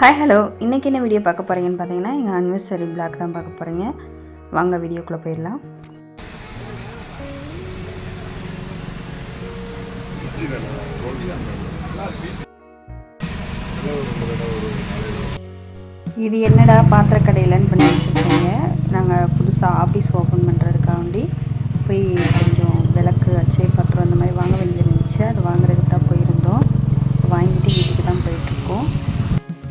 Hi hello இன்றைக்கி என்ன video பார்க்க போகிறீங்கன்னு பார்த்தீங்கன்னா எங்கள் அனிவர்சரி பிளாக் தான் பார்க்க போகிறீங்க வாங்க வீடியோக்குள்ளே போயிடலாம். இது என்னடா பாத்திர கடையிலன்னு பண்ணி வச்சுருக்கீங்க. நாங்கள் புதுசாக ஆஃபீஸ் ஓப்பன் பண்ணுறதுக்காண்டி போய் கொஞ்சம் விளக்கு அச்சை பத்திரம் அந்த மாதிரி வாங்க வேண்டியது இருந்துச்சு. அது வாங்குறதுக்கு தான் போயிருந்தோம். வாங்கிட்டு வீட்டுக்கு தான் போயிட்டுருக்கோம்.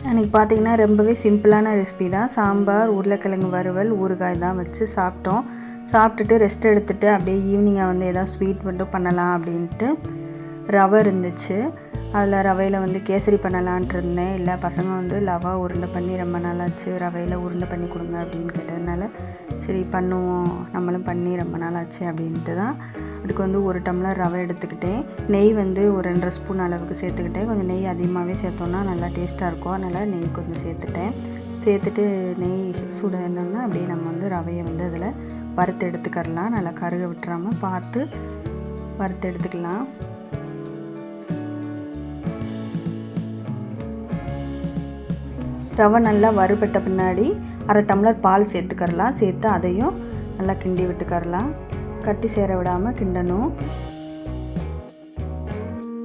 அன்றைக்கி பார்த்தீங்கன்னா ரொம்பவே சிம்பிளான ரெசிபி தான். சாம்பார் உருளைக்கிழங்கு வறுவல் ஊறுகாய் தான் வச்சு சாப்பிட்டோம். சாப்பிட்டுட்டு ரெஸ்ட் எடுத்துகிட்டு அப்படியே ஈவினிங்காக வந்து எதாவது ஸ்வீட் மட்டும் பண்ணலாம் அப்படின்ட்டு ரவை இருந்துச்சு. அதில் ரவையில் வந்து கேசரி பண்ணலான்ட்டு இருந்தேன். இல்லை பசங்க வந்து லவா உருண்டை பண்ணி ரொம்ப நாளாச்சு ரவையில் உருண்டை பண்ணி கொடுங்க அப்படின்னு கேட்டதுனால சரி பண்ணுவோம். நம்மளும் பண்ணி ரொம்ப நாளாச்சு அப்படின்ட்டு தான். அதுக்கு வந்து ஒரு டம்ளர் ரவை எடுத்துக்கிட்டேன் நெய் வந்து ஒரு ரெண்டரை ஸ்பூன் அளவுக்கு சேர்த்துக்கிட்டேன் கொஞ்சம் நெய் அதிகமாகவே சேர்த்தோன்னா நல்லா டேஸ்ட்டாக இருக்கும். அதனால் நெய் கொஞ்சம் சேர்த்துட்டேன். சேர்த்துட்டு நெய் சுடணும்னா அப்படியே நம்ம வந்து ரவையை வந்து அதில் வறுத்து எடுத்துக்கரலாம் நல்லா கருக விட்டுறாமல் பார்த்து வறுத்து எடுத்துக்கலாம். ரவை நல்லா வறுபட்ட பின்னாடி அரை டம்ளர் பால் சேர்த்துக்கரலாம் சேர்த்து அதையும் நல்லா கிண்டி விட்டுக்கரலாம் கட்டி சேர விடாமல் கிண்டணும்.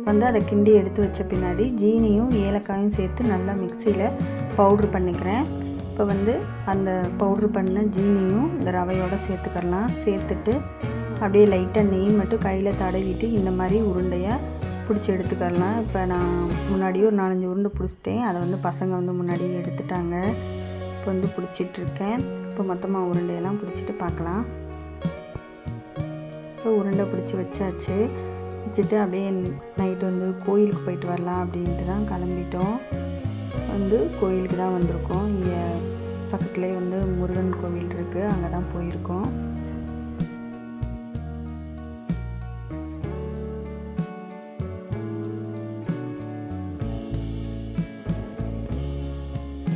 வந்து அதை கிண்டி எடுத்து வச்ச பின்னாடி ஜீனியும் ஏலக்காயும் சேர்த்து நல்லா மிக்சியில் பவுட்ரு பண்ணிக்கிறேன். இப்போ வந்து அந்த பவுட்ரு பண்ண ஜீனியும் இந்த ரவையோடு சேர்த்துக்கரலாம் சேர்த்துட்டு அப்படியே லைட்டாக நெய் மட்டும் கையில் தடவிட்டு இந்த மாதிரி உருண்டையை பிடிச்சி எடுத்துக்கரலாம் இப்போ நான் முன்னாடியே ஒரு நாலஞ்சு உருண்டை பிடிச்சிட்டேன். அதை வந்து பசங்க வந்து முன்னாடியே எடுத்துட்டாங்க. இப்போ வந்து பிடிச்சிட்ருக்கேன் இப்போ மொத்தமாக உருண்டையெல்லாம் பிடிச்சிட்டு பார்க்கலாம். இப்போ உருண்டை பிடிச்சி வச்சாச்சு. வச்சுட்டு அப்படியே நைட்டு வந்து கோயிலுக்கு போயிட்டு வரலாம் அப்படின்ட்டு தான் கிளம்பிட்டோம். வந்து கோயிலுக்கு தான் வந்திருக்கோம். இங்கே பக்கத்துலேயே வந்து முருகன் கோவில் இருக்குது அங்கே தான் போயிருக்கோம்.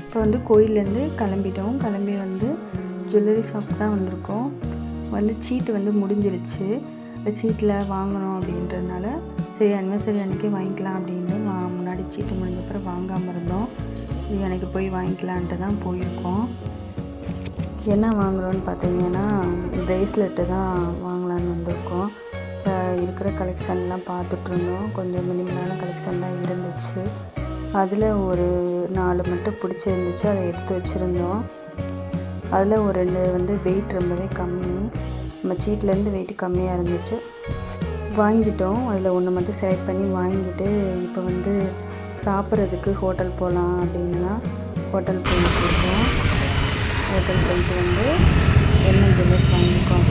இப்போ வந்து கோயிலேருந்து கிளம்பிட்டோம். கிளம்பி வந்து ஜுவல்லரி ஷாப் தான் வந்திருக்கோம். வந்து சீட்டு வந்து முடிஞ்சிருச்சு. அந்த சீட்டில் வாங்கணும் அப்படின்றதுனால சரி அனிவர்சரி அன்றைக்கே வாங்கிக்கலாம் அப்படின்னு வா முன்னாடி சீட்டு முடிஞ்சப்பறம் வாங்காமல் இருந்தோம். எனக்கு போய் வாங்கிக்கலான்ட்டு தான் போயிருக்கோம். என்ன வாங்குகிறோன்னு பார்த்தீங்கன்னா ப்ரேஸ்லெட்டு தான் வாங்கலான்னு வந்திருக்கோம். இப்போ இருக்கிற கலெக்ஷன்லாம் பார்த்துட்ருந்தோம் கொஞ்சம் மினிமலான கலெக்ஷன் தான் இருந்துச்சு. அதில் ஒரு நாலு மட்டும் பிடிச்சிருந்துச்சு. அதை எடுத்து வச்சுருந்தோம். அதில் ஒரு ரெண்டு வந்து வெயிட் ரொம்பவே கம்மி நம்ம சீட்லேருந்து வெயிட் கம்மியாக இருந்துச்சு. வாங்கிட்டோம். அதில் ஒன்று மட்டும் செலக்ட் பண்ணி வாங்கிட்டு இப்போ வந்து சாப்பிட்றதுக்கு ஹோட்டல் போகலாம் அப்படின்னு தான் ஹோட்டல் போயிட்டுருக்கோம் ஹோட்டல் போயிட்டு வந்து என்ன ஜுவல்லர்ஸ் வாங்கியிருக்கோம்?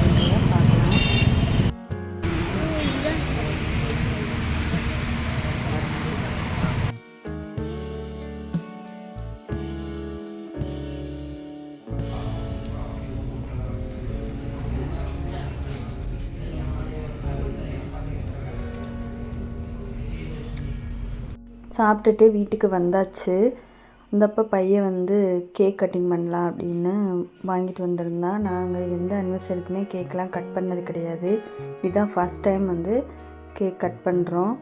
சாப்பிட்டுட்டு வீட்டுக்கு வந்தாச்சு. வந்தப்போ பையன் வந்து கேக் கட்டிங் பண்ணலாம் அப்படின்னு வாங்கிட்டு வந்திருந்தான். நாங்கள் எந்த அனிவர்சரிக்குமே கேக்கெலாம் கட் பண்ணது கிடையாது. இதுதான் ஃபஸ்ட் டைம் வந்து கேக் கட் பண்ணுறோம்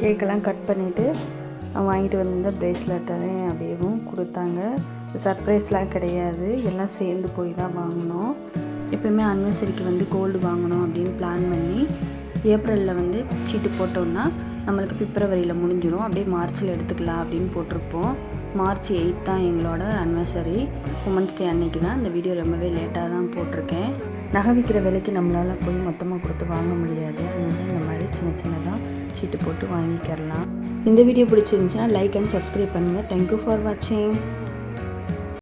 கேக்கெல்லாம் கட் பண்ணிவிட்டு வாங்கிட்டு வந்த ப்ரேஸ்லெட்டை அப்படியேவும் கொடுத்தாங்க. சர்ப்ரைஸ்லாம் கிடையாது. எல்லாம் சேர்ந்து போய் தான் வாங்கினோம். எப்போயுமே அனிவர்சரிக்கு வந்து கோல்டு வாங்கணும் அப்படின்னு பிளான் பண்ணி ஏப்ரலில் வந்து சீட்டு போட்டோம்னா நம்மளுக்கு பிப்ரவரியில் முடிஞ்சிடும் அப்படியே மார்ச்சில் எடுத்துக்கலாம் அப்படின்னு போட்டிருப்போம். மார்ச் எயிட் தான் எங்களோட அனிவர்சரி உமன்ஸ் டே அன்னைக்கு தான் இந்த வீடியோ ரொம்பவே லேட்டாக தான் போட்டிருக்கேன். நகை விற்கிற விலைக்கு நம்மளால் போய் மொத்தமாக கொடுத்து வாங்க முடியாது. அதனால இந்த மாதிரி சின்ன சின்னதாக சீட்டு போட்டு வாங்கிக்கிறலாம். இந்த வீடியோ பிடிச்சிருந்துச்சுன்னா லைக் அண்ட் சப்ஸ்கிரைப் பண்ணுங்கள் தேங்க்யூ ஃபார் வாட்சிங்